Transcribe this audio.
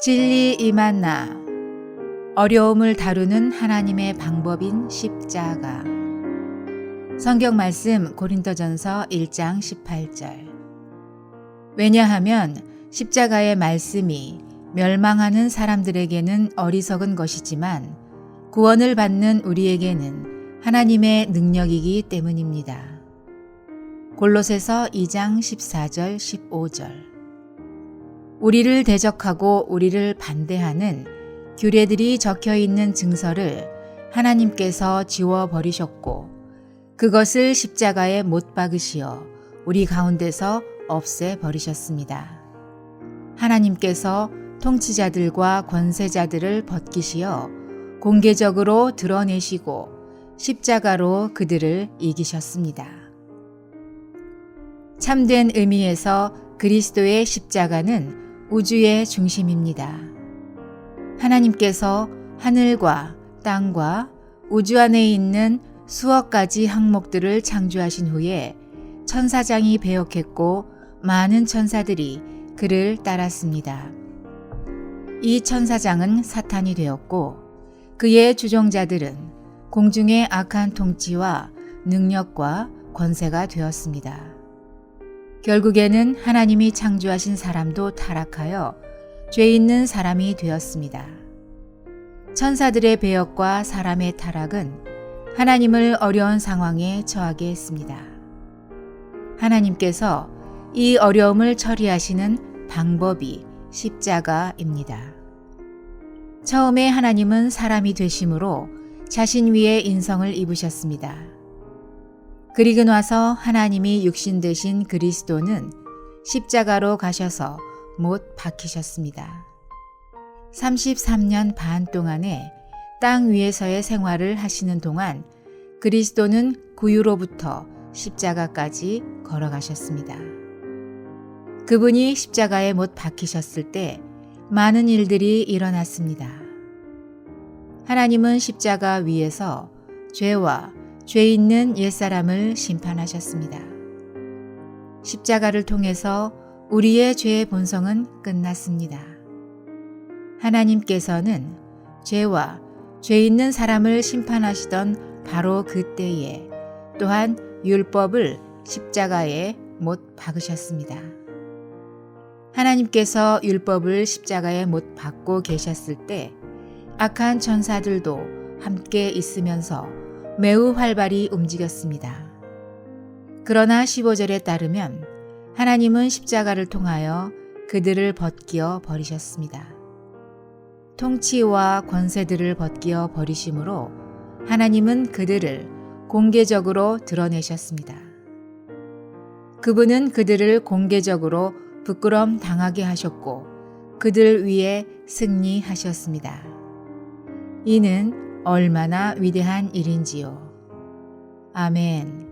진리 임한 나. 어려움을 다루는 하나님의 방법인 십자가. 성경 말씀 고린도전서 1장 18절. 왜냐하면 십자가의 말씀이 멸망하는 사람들에게는 어리석은 것이지만 구원을 받는 우리에게는 하나님의 능력이기 때문입니다. 골로새서 2장 14절 15절 우리를 대적하고 우리를 반대하는 규례들이 적혀 있는 증서를 하나님께서 지워 버리셨고 그것을 십자가에 못 박으시어 우리 가운데서 없애 버리셨습니다. 하나님께서 통치자들과 권세자들을 벗기시어 공개적으로 드러내시고 십자가로 그들을 이기셨습니다. 참된 의미에서 그리스도의 십자가는 우주의 중심입니다. 하나님께서 하늘과 땅과 우주 안에 있는 수억 가지 항목들을 창조하신 후에 천사장이 배역했고 많은 천사들이 그를 따랐습니다. 이 천사장은 사탄이 되었고 그의 주종자들은 공중의 악한 통치와 능력과 권세가 되었습니다. 결국에는 하나님이 창조하신 사람도 타락하여 죄 있는 사람이 되었습니다. 천사들의 배역과 사람의 타락은 하나님을 어려운 상황에 처하게 했습니다. 하나님께서 이 어려움을 처리하시는 방법이 십자가입니다. 처음에 하나님은 사람이 되심으로 자신 위에 인성을 입으셨습니다. 그리고 나서 하나님이 육신 되신 그리스도는 십자가로 가셔서 못 박히셨습니다. 33년 반 동안에 땅 위에서의 생활을 하시는 동안 그리스도는 구유로부터 십자가까지 걸어가셨습니다. 그분이 십자가에 못 박히셨을 때 많은 일들이 일어났습니다. 하나님은 십자가 위에서 죄와 죄 있는 옛사람을 심판하셨습니다. 십자가를 통해서 우리의 죄의 본성은 끝났습니다. 하나님께서는 죄와 죄 있는 사람을 심판하시던 바로 그때에 또한 율법을 십자가에 못 박으셨습니다. 하나님께서 율법을 십자가에 못 박고 계셨을 때 악한 천사들도 함께 있으면서 매우 활발히 움직였습니다. 그러나 15절에 따르면 하나님은 십자가를 통하여 그들을 벗기어 버리셨습니다. 통치와 권세들을 벗기어 버리심으로 하나님은 그들을 공개적으로 드러내셨습니다. 그분은 그들을 공개적으로 부끄럼 당하게 하셨고 그들 위에 승리하셨습니다. 이는 얼마나 위대한 일인지요. 아멘.